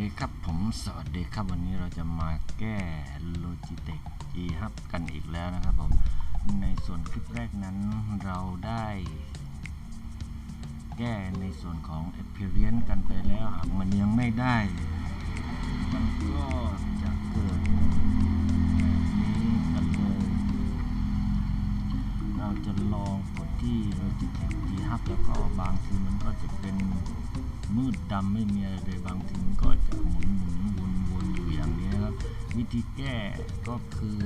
ดีครับผมสวัสดีครับวันนี้เราจะมาแก้ Logitech G Hub กันอีกแล้วนะครับผม ในส่วนคลิปแรกนั้นเราได้ แก้ในส่วนของ Experience กันไปแล้วหากมันยังไม่ได้ มันก็จะเกิดแบบนี้กันเลยเราจะลองกดที่ Logitech G Hub แล้วก็บางทีมัน มืดดำไม่มีอะไรเลยบางทีมันก็จะหมุนหมุนวนวนอยู่อย่างนี้นะครับ วิธีแก้ก็คือ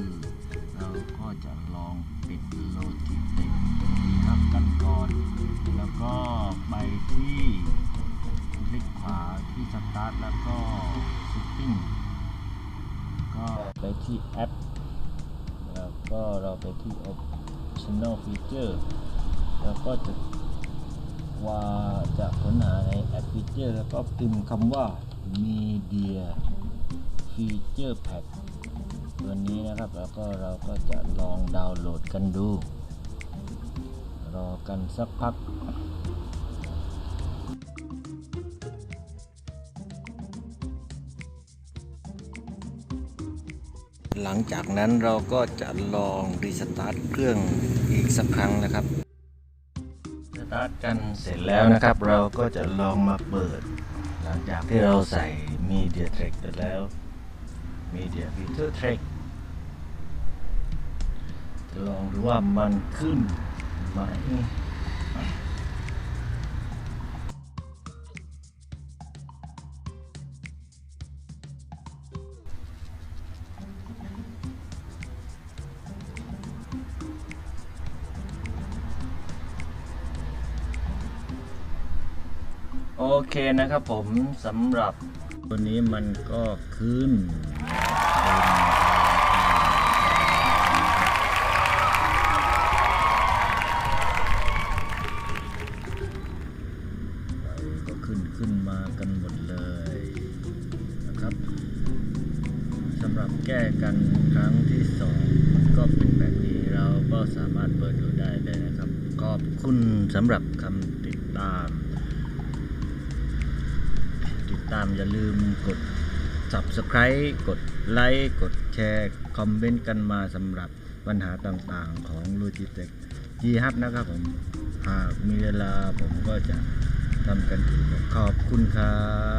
เราก็จะลองปิด Logitech G Hub กันก่อน แล้วก็ไปที่คลิกขวาที่สตาร์ทแล้วก็ Setting ก็ไปที่แอปแล้วก็เราไปที่ Optional Feature แล้วก็จะ ว่าจะค้นหาในแอป Feature แล้วก็พิมพ์คำว่า Media Feature Pack ตัวนี้นะครับ แล้วก็เราก็จะลองดาวน์โหลดกันดู รอกันสักพักหลังจากนั้นเราก็จะลองรีสตาร์ทเครื่องอีกสักครั้งนะครับ ตาร์ทกันเสร็จแล้วนะครับ เราก็จะลองมาเปิด หลังจากที่เราใส่ Media Track ไปแล้ว Media Filter Track จะลองดูว่ามันขึ้นไหม โอเคนะครับผมสำหรับตัวนี้มันก็ขึ้นก็ขึ้นขึ้นมากันหมดเลยนะครับสำหรับแก้กันครั้งที่สองก็เป็นแบบนี้เราก็สามารถเปิดดูได้เลยนะครับ ขอบคุณสำหรับคำติดตาม ตามอย่าลืมกด subscribe กดไลค์กดแชร์คอมเมนต์กันมาสำหรับปัญหาต่างๆของ Logitech G Hub นะครับผมหากมีเวลาผมก็จะทำกันถึงขอบคุณครับ